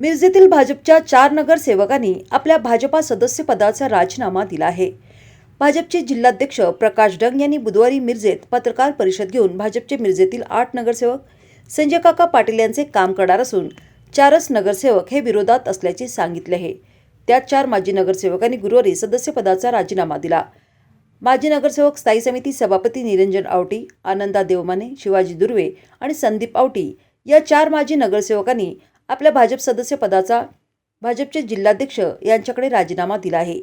मिरजेतील भाजपच्या चार नगरसेवकांनी आपल्या भाजपा सदस्यपदाचा राजीनामा दिला आहे. भाजपचे जिल्हाध्यक्ष प्रकाश डंग यांनी बुधवारी मिरजेत पत्रकार परिषद घेऊन भाजपचे मिरजेतील आठ नगरसेवक संजय काका पाटील यांचे काम करणार असून चारच नगरसेवक हे विरोधात असल्याचे सांगितले आहे. त्यात चार माजी नगरसेवकांनी गुरुवारी सदस्यपदाचा राजीनामा दिला. माजी नगरसेवक स्थायी समिती सभापती निरंजन आवटी आनंदा देवमाने शिवाजी दुर्वे आणि संदीप आवटी या चार माजी नगरसेवकांनी आपल्या भाजप सदस्य पदाचा भाजपचे जिल्हाध्यक्ष यांच्याकडे राजीनामा दिला आहे.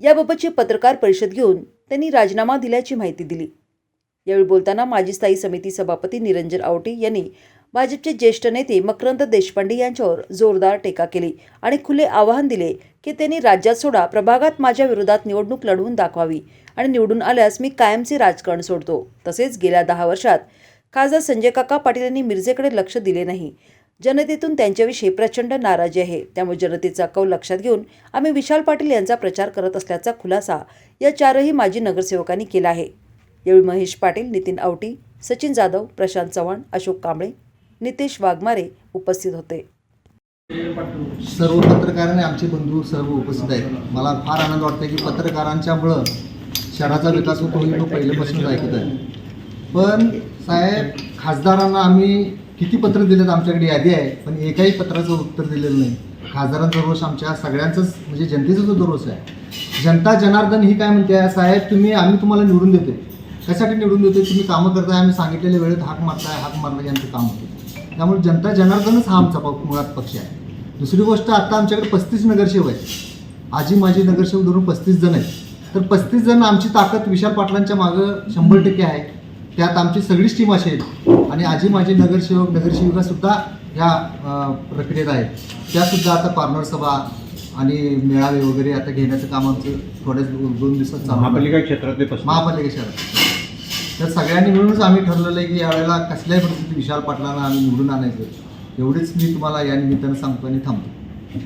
याबाबतची पत्रकार परिषद घेऊन त्यांनी राजीनामा दिल्याची माहिती दिली. यावेळी बोलताना माजी स्थायी समिती सभापती निरंजन आवटे यांनी भाजपचे ज्येष्ठ नेते मकरंद देशपांडे यांच्यावर जोरदार टीका केली आणि खुले आवाहन दिले की त्यांनी राज्यात सोडा प्रभागात माझ्या विरोधात निवडणूक लढवून दाखवावी आणि निवडून आल्यास मी कायमचे राजकारण सोडतो. तसेच गेल्या दहा वर्षात खासदार संजय काका पाटील यांनी मिरजेकडे लक्ष दिले नाही. जनतेतून त्यांच्याविषयी प्रचंड नाराजी आहे. त्यामुळे जनतेचा कौल लक्षात घेऊन आम्ही विशाल पाटील यांचा प्रचार करत असल्याचा खुलासा या चारही माजी नगरसेवकांनी केला आहे. यावेळी महेश पाटील नितीन आवटी सचिन जाधव प्रशांत चव्हाण अशोक कांबळे नितेश वाघमारे उपस्थित होते. सर्व पत्रकार आणि आमचे बंधू सर्व उपस्थित आहेत. मला फार आनंद वाटतो की पत्रकारांच्यामुळं शहराचा विकास होतो हे पहिल्यापासूनच ऐकत आहे. पण साहेब खासदारांना आम्ही किती पत्र दिलेत आमच्याकडे? यादी आहे. पण एकाही पत्राचं उत्तर दिलेलं नाही. खासदारांचा रोष आमच्या सगळ्यांचाच म्हणजे जनतेचा जो रोष आहे. जनता जनार्दन ही काय म्हणते? साहेब तुम्ही आम्ही तुम्हाला निवडून देतो कशासाठी निवडून देतो तुम्ही कामं करताय आम्ही सांगितलेल्या वेळेत हाक मारताय हाक मारला की आमचं काम होतं. त्यामुळे जनता जनार्दनच हा आमचा मुळात पक्ष आहे. दुसरी गोष्ट आता आमच्याकडे पस्तीस नगरसेवक आहेत. आजी माझी नगरसेवक धरून पस्तीस जण आहेत. तर पस्तीस जण आमची ताकद विशाल पाटलांच्या मागं शंभर टक्के आहे. त्यात आमची सगळीच टीम अशी आहेत. आणि आजी माझी नगरसेवक नगरसेविकासुद्धा ह्या प्रक्रियेत आहेत. त्यासुद्धा आता पार्लर सभा आणि मेळावे वगैरे आता घेण्याचं काम आमचं थोड्याच दोन दिवसात चालू. महापालिका क्षेत्रातले. महापालिका शहरात तर सगळ्यांनी मिळूनच आम्ही ठरलेलं आहे की यावेळेला कसल्याही परिस्थितीत विशाल पाटलांना आम्ही निवडून आणायचं. एवढीच मी तुम्हाला या निमित्तानं सांगतो आणि थांबतो.